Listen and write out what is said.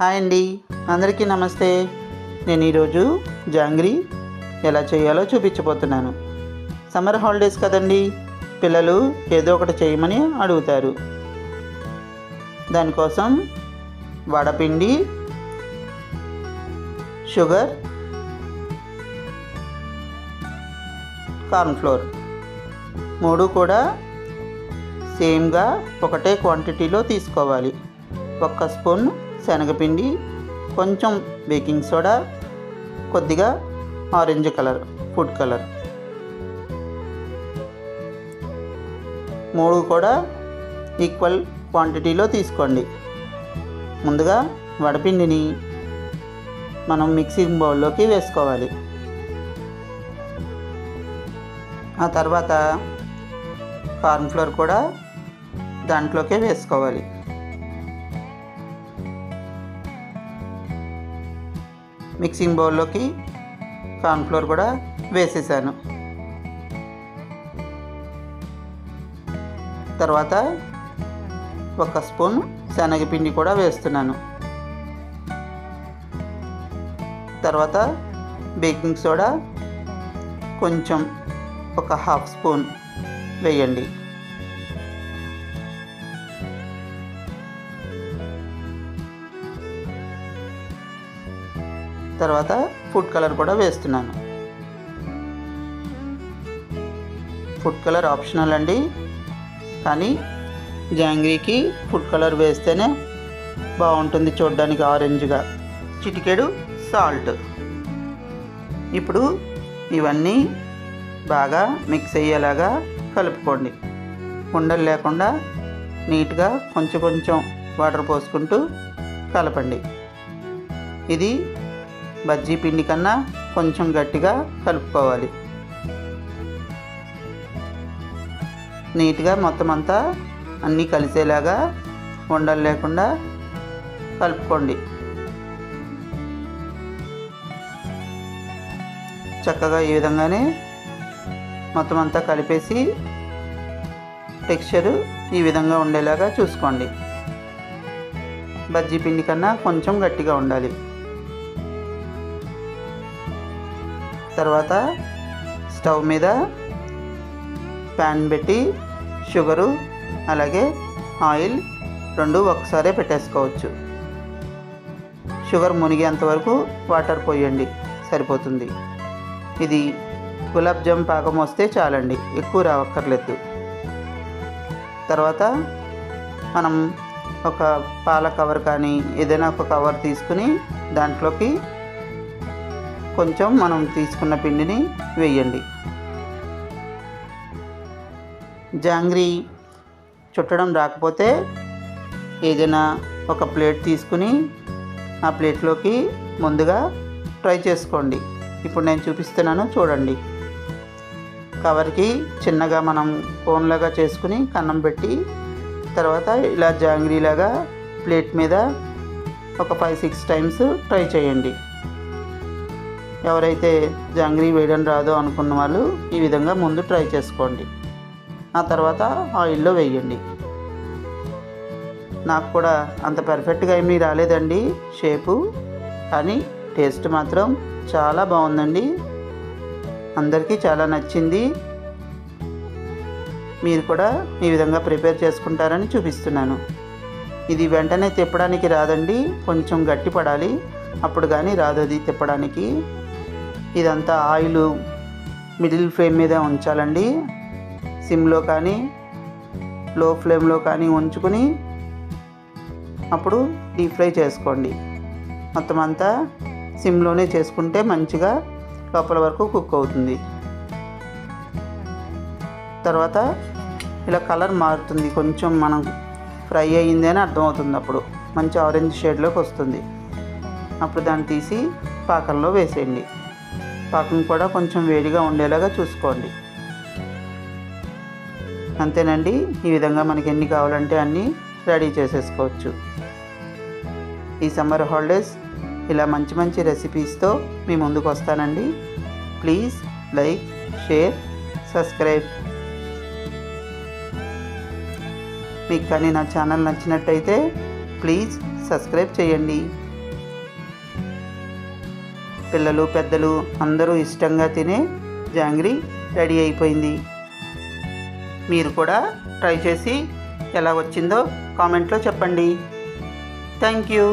Hi అండి. అందరికీ నమస్తే. నేను ఈరోజు జాంగ్రీ ఎలా చేయాలో చూపించబోతున్నాను. సమ్మర్ హాలిడేస్ కదండి. పిల్లలు ఏదో ఒకటి చేయమని అడుగుతారు. దానికోసం వడపిండి షుగర్ కార్న్ఫ్లోర్ మూడు కూడా సేమ్గా ఒకటే క్వాంటిటీలో తీసుకోవాలి. ఒక్క స్పూన్ శనగపిండి కొంచెం బేకింగ్ సోడా కొద్దిగా ఆరెంజ్ కలర్ ఫుడ్ కలర్. మూడు కూడా ఈక్వల్ క్వాంటిటీలో తీసుకోండి. ముందుగా వడపిండిని మనం మిక్సింగ్ బౌల్లోకి వేసుకోవాలి. ఆ తర్వాత కార్న్ఫ్లోర్ కూడా దాంట్లోకే వేసుకోవాలి. మిక్సింగ్ బౌల్లోకి కార్న్ఫ్లోర్ కూడా వేసేసాను. తర్వాత ఒక స్పూన్ శనగపిండి కూడా వేస్తున్నాను. తర్వాత బేకింగ్ సోడా కొంచెం ఒక హాఫ్ స్పూన్ వేయండి. తర్వాత ఫుడ్ కలర్ కూడా వేస్తున్నాను. ఫుడ్ కలర్ ఆప్షనల్ అండి. కానీ జాంగ్రీకి ఫుడ్ కలర్ వేస్తేనే బాగుంటుంది చూడడానికి ఆరెంజ్గా. చిటికెడు సాల్ట్. ఇప్పుడు ఇవన్నీ బాగా మిక్స్ అయ్యేలాగా కలుపుకోండి. ఉండలు లేకుండా నీట్గా కొంచెం కొంచెం వాటర్ పోసుకుంటూ కలపండి. ఇది బజ్జీ పిండి కన్నా కొంచెం గట్టిగా కలుపుకోవాలి. నీట్గా మొత్తం అంతా అన్నీ కలిసేలాగా ఉండలు లేకుండా కలుపుకోండి. చక్కగా ఈ విధంగానే మొత్తం అంతా కలిపేసి టెక్స్చరు ఈ విధంగా ఉండేలాగా చూసుకోండి. బజ్జీ పిండి కన్నా కొంచెం గట్టిగా ఉండాలి. తర్వాత స్టవ్ మీద ప్యాన్ పెట్టి షుగరు అలాగే ఆయిల్ రెండు ఒకసారే పెట్టేసుకోవచ్చు. షుగర్ మునిగేంత వరకు వాటర్ పోయండి సరిపోతుంది. ఇది గులాబ్ జామ్ పాకం వస్తే చాలండి ఎక్కువ రావక్కర్లేదు. తర్వాత మనం ఒక పాల కవర్ కానీ ఏదైనా ఒక కవర్ తీసుకుని దాంట్లోకి కొంచెం మనం తీసుకున్న పిండిని వేయండి. జాంగ్రీ చుట్టడం రాకపోతే ఏదైనా ఒక ప్లేట్ తీసుకుని ఆ ప్లేట్లోకి ముందుగా ట్రై చేసుకోండి. ఇప్పుడు నేను చూపిస్తున్నాను చూడండి. కవర్కి చిన్నగా మనం కోన్లాగా చేసుకుని కన్నం పెట్టి తర్వాత ఇలా జాంగ్రీలాగా ప్లేట్ మీద ఒక ఫైవ్ సిక్స్ టైమ్స్ ట్రై చేయండి. ఎవరైతే జాంగ్రీ వేయడం రాదో అనుకున్న వాళ్ళు ఈ విధంగా ముందు ట్రై చేసుకోండి. ఆ తర్వాత ఆయిల్లో వేయండి. నాకు కూడా అంత పర్ఫెక్ట్గా ఏమీ రాలేదండి షేపు కానీ టేస్ట్ మాత్రం చాలా బాగుందండి. అందరికీ చాలా నచ్చింది. మీరు కూడా ఈ విధంగా ప్రిపేర్ చేసుకుంటారని చూపిస్తున్నాను. ఇది వెంటనే తిప్పడానికి రాదండి కొంచెం గట్టి పడాలి అప్పుడు కానీ రాదు అది తిప్పడానికి. ఇదంతా ఆయిల్ మిడిల్ ఫ్లేమ్ మీద ఉంచాలండి. సిమ్లో కానీ లో ఫ్లేమ్లో కానీ ఉంచుకుని అప్పుడు డీప్ ఫ్రై చేసుకోండి. మొత్తం అంతా సిమ్లోనే చేసుకుంటే మంచిగా లోపల వరకు కుక్ అవుతుంది. తర్వాత ఇలా కలర్ మారుతుంది. కొంచెం మనం ఫ్రై అయ్యింది అని అర్థమవుతుంది అప్పుడు. మంచి ఆరెంజ్ షేడ్లోకి వస్తుంది. అప్పుడు దాన్ని తీసి పాకంలో వేసేయండి. పాకం కూడా కొంచెం వేడిగా ఉండేలాగా చూసుకోండి. అంతేనండి ఈ విధంగా మనకి ఎన్ని కావాలంటే అన్నీ రెడీ చేసేసుకోవచ్చు. ఈ సమ్మర్ హాలిడేస్ ఇలా మంచి మంచి రెసిపీస్తో మీ ముందుకు వస్తానండి. Please like share subscribe. మీకు కానీ నా ఛానల్ నచ్చినట్టయితే ప్లీజ్ సబ్స్క్రైబ్ చేయండి. పిల్లలు పెద్దలు అందరూ ఇష్టంగా తినే జాంగ్రీ రెడీ అయిపోయింది. మీరు కూడా ట్రై చేసి ఎలా వచ్చిందో కామెంట్లో చెప్పండి. Thank you.